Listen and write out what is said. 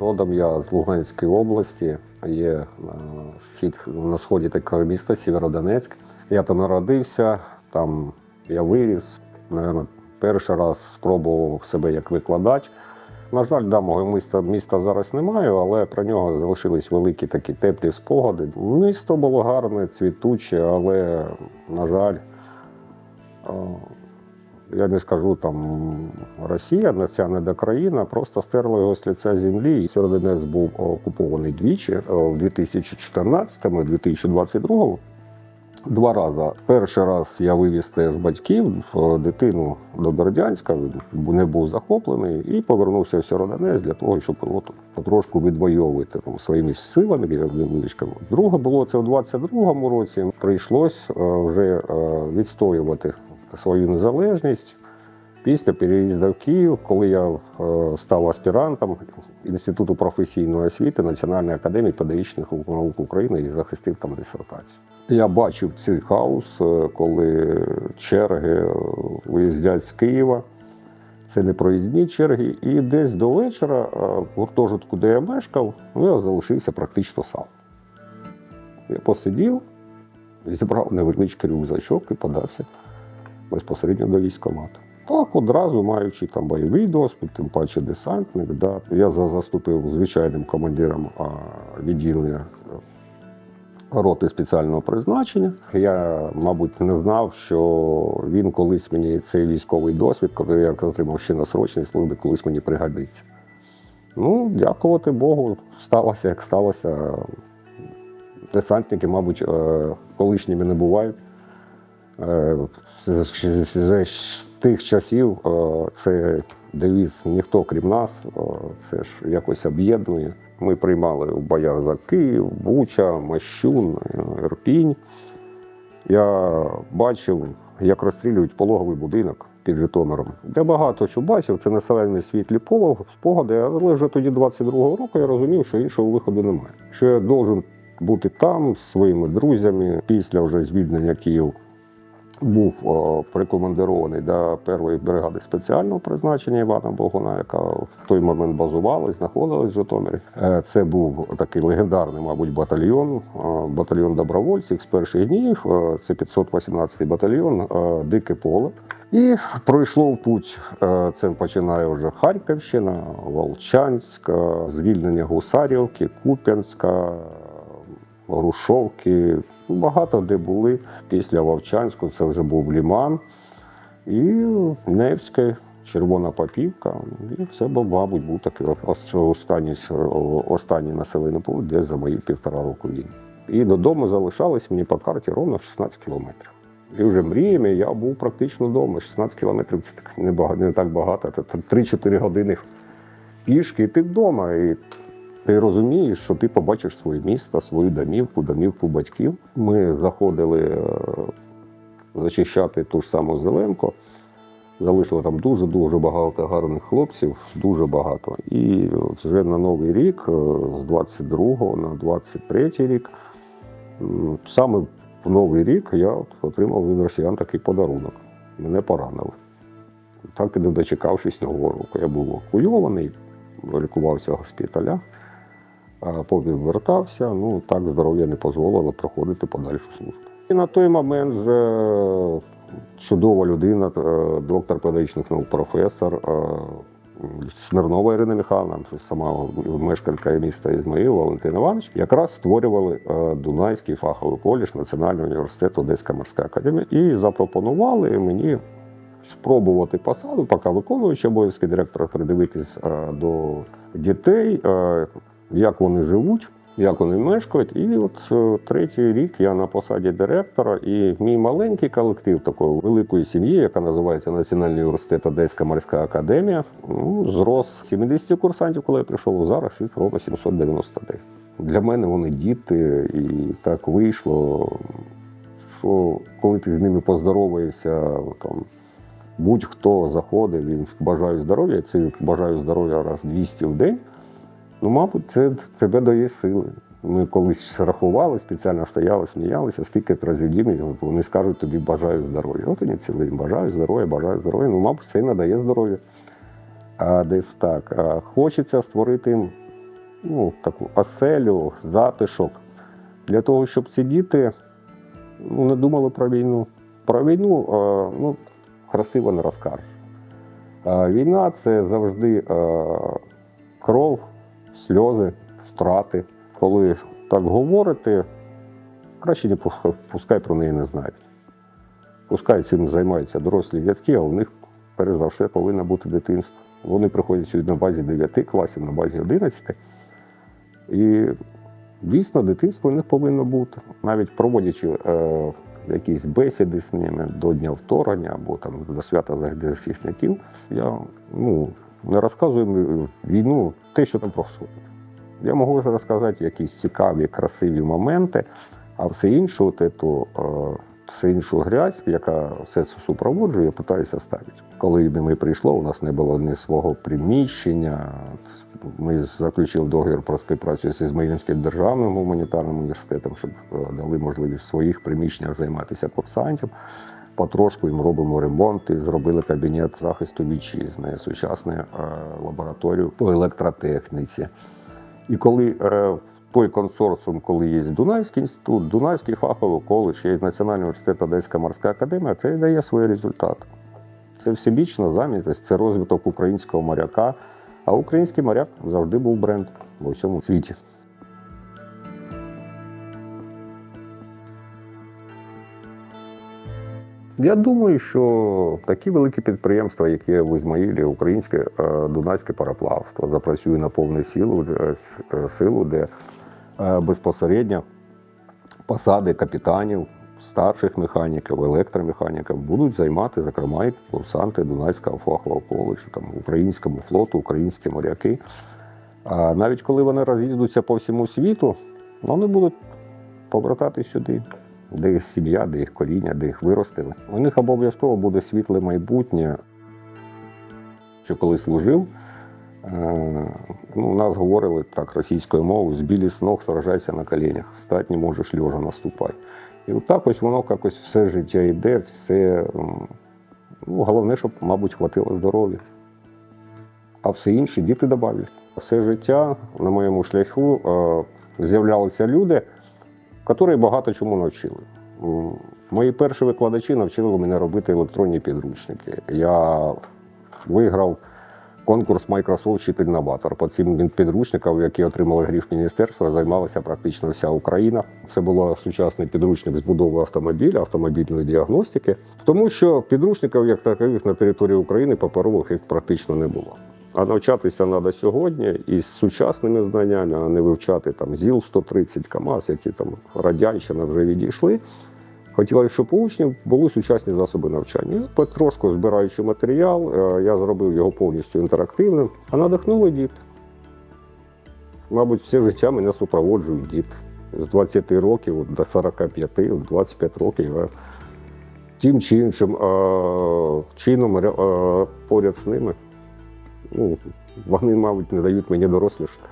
Родом я з Луганської області, є е, схід на сході такого міста Сєвєродонецьк. Я там народився, там я виріс. Наверно, перший раз спробував себе як викладач. На жаль, да, мого міста, міста зараз немає, але про нього залишились великі такі теплі спогади. Місто було гарне, цвітуче, але, на жаль, е, я не скажу там Росія, до країна, просто стерла його з лиця землі. Сєвєродонецьк був окупований двічі е, в 2014 і 2022 Два рази. Перший раз я вивіз теж батьків, е, дитину до Бердянська, не був захоплений, і повернувся в Сєвєродонецьк для того, щоб от, потрошку відвоювати там, своїми силами, виличками. Друге було це у 22-му році. Прийшлось е, вже відстоювати свою незалежність. Після переїзду в Київ, коли я е, став аспірантом Інституту професійної освіти Національної академії педагогічних наук України і захистив там дисертацію. Я бачив цей хаос, е, коли черги е, виїздять з Києва. Це не проїзні черги. І десь до вечора в гуртожитку, де я мешкав, ну, я залишився практично сам. Я посидів, зібрав невеличкий рюкзачок і подався безпосередньо до військкомату. Так, одразу маючи там бойовий досвід, тим паче десантник. Да. Я заступив звичайним командиром відділення е, роти спеціального призначення. Я, мабуть, не знав, що він колись мені цей військовий досвід, коли я отримав ще на срочній службі, колись мені пригодиться. Ну, дякувати Богу, сталося, як сталося. Десантники, мабуть, е, колишніми не бувають. Е, з- тих часів е, це девіз ніхто крім нас, е, це ж якось об'єднує. Ми приймали у боях за Київ, Буча, Мащун, Ірпінь. Я бачив, як розстрілюють пологовий будинок під Житомиром. Я багато що бачив, це населені світлі полог, спогади, але вже тоді, 22-го року, я розумів, що іншого виходу немає. Що я должен бути там з своїми друзями після вже звільнення Київ був прикомандирований до першої бригади спеціального призначення Івана Богуна, яка в той момент базувалась, знаходилась в Житомирі. Е, Це був такий легендарний, мабуть, батальйон, е, батальйон добровольців з перших днів. Е, Це 518-й батальйон, Дике поле. І пройшло путь. Це починає вже Харківщина, Волчанськ, звільнення Гусарівки, Куп'янська, Грушовки. Ну, Багато де були. Після Вовчанську це вже був Ліман і Невське, Червона Попівка. І це, мабуть, був такий ос- останній, останній населений пункт, десь за мої півтора року війни. І додому залишалось мені по карті ровно 16 кілометрів. І вже мріями я був практично вдома. 16 кілометрів це так не, бага- не так багато. Це 3-4 години пішки, і ти вдома. І ти розумієш, що ти побачиш своє місто, свою домівку, домівку батьків. Ми заходили е, зачищати ту ж саму Зеленко. Залишили там дуже-дуже багато гарних хлопців, дуже багато. І вже на Новий рік, е, з 22 на 23 рік, саме в Новий рік я отримав від росіян такий подарунок. Мене поранили. Так і не дочекавшись нового року. Я був евакуйований, лікувався в госпіталях. Потім вертався, ну так здоров'я не дозволило проходити подальшу службу. І на той момент вже чудова людина, е, доктор педагогічних наук, професор е, Смирнова Ірина Михайловна, сама мешканка міста Ізмаїл, Валентин Іванович, якраз створювали е, Дунайський фаховий коледж Національного університету Одеська морська академія і запропонували мені спробувати посаду, поки виконуючи обов'язки директора, придивитись до дітей, як вони живуть, як вони мешкають. І от е, третій рік я на посаді директора, і мій маленький колектив такої великої сім'ї, яка називається Національний університет Одеська морська академія, ну, зрос 70 курсантів, коли я прийшов. Зараз їх ровно 799. Для мене вони діти, і так вийшло, що коли ти з ними поздороваєшся, там будь-хто заходить, він бажаю здоров'я, це бажаю здоров'я раз 200 в день. Ну, мабуть, це тебе дає сили. Ми колись рахували, спеціально стояли, сміялися, скільки разів дім, вони скажуть тобі бажаю здоров'я. От вони цілий бажаю здоров'я, бажаю здоров'я. Ну, мабуть, це і надає здоров'я. А десь так. А хочеться створити ну, таку оселю, затишок. Для того, щоб ці діти ну, не думали про війну. Про війну е, ну, красиво не розкажеш. Війна це завжди е, кров, сльози, втрати. Коли так говорити, краще не пу- пускай про неї не знають. Пускай цим займаються дорослі дядьки, а у них перш за все повинно бути дитинство. Вони приходять сюди на базі 9 класів, на базі 11. І дійсно дитинство у них повинно бути. Навіть проводячи е, якісь бесіди з ними до Дня вторгнення або там, до свята захисників, я ну, не розказую їм війну, те, що там проходить. Я можу розказати якісь цікаві, красиві моменти, а все інше, от ету, е, все іншу грязь, яка все це супроводжує, я питаюся ставити. Коли ми прийшло, у нас не було ні свого приміщення. Ми заключили договір про співпрацю з Ізмаїльським державним гуманітарним університетом, щоб е, дали можливість в своїх приміщеннях займатися курсантів. Потрошку їм робимо ремонт і зробили кабінет захисту вітчизни, сучасну е, лабораторію по електротехніці. І коли е, той консорціум, коли є Дунайський інститут, Дунайський фаховий коледж, є Національний університет Одеська морська академія, це дає свої результати. Це всебічна замітність, це розвиток українського моряка. А український моряк завжди був бренд в усьому світі. Я думаю, що такі великі підприємства, як є в Ізмаїлі, українське е, дунайське пароплавство, запрацює на повну силу, е, е, силу, де безпосередньо посади капітанів, старших механіків, електромеханіків будуть займати, зокрема, і курсанти Дунайського фахового коледжу, там, українському флоту, українські моряки. А навіть коли вони роз'їдуться по всьому світу, вони будуть повертатись сюди, де їх сім'я, де їх коріння, де їх виростили. У них обов'язково буде світле майбутнє. Що коли служив, е, ну, нас говорили так російською мовою, збілі з ног, сражайся на коленях, встать не можеш льожа наступай. І отак ось воно якось все життя йде, все. Ну, головне, щоб, мабуть, хватило здоров'я. А все інше діти додають. Все життя на моєму шляху е, з'являлися люди, які багато чому навчили. Мої перші викладачі навчили мене робити електронні підручники. Я виграв конкурс Microsoft Вчитель Новатор. По цим підручникам, які отримали гриф міністерства, займалася практично вся Україна. Це був сучасний підручник з будови автомобіля, автомобільної діагностики, тому що підручників як таких на території України паперових їх практично не було. А навчатися треба сьогодні із сучасними знаннями, а не вивчати там ЗІЛ-130 КАМАЗ, які там радянщина вже відійшли. Хотілося, щоб у учнів були сучасні засоби навчання. Потрошку збираючи матеріал, е, я зробив його повністю інтерактивним, а надихнули діти. Мабуть, все життя мене супроводжують діти. З 20 років до 45, 25 років я тим чи іншим е, чином е, поряд з ними. Ну, вони, мабуть, не дають мені дорослішати.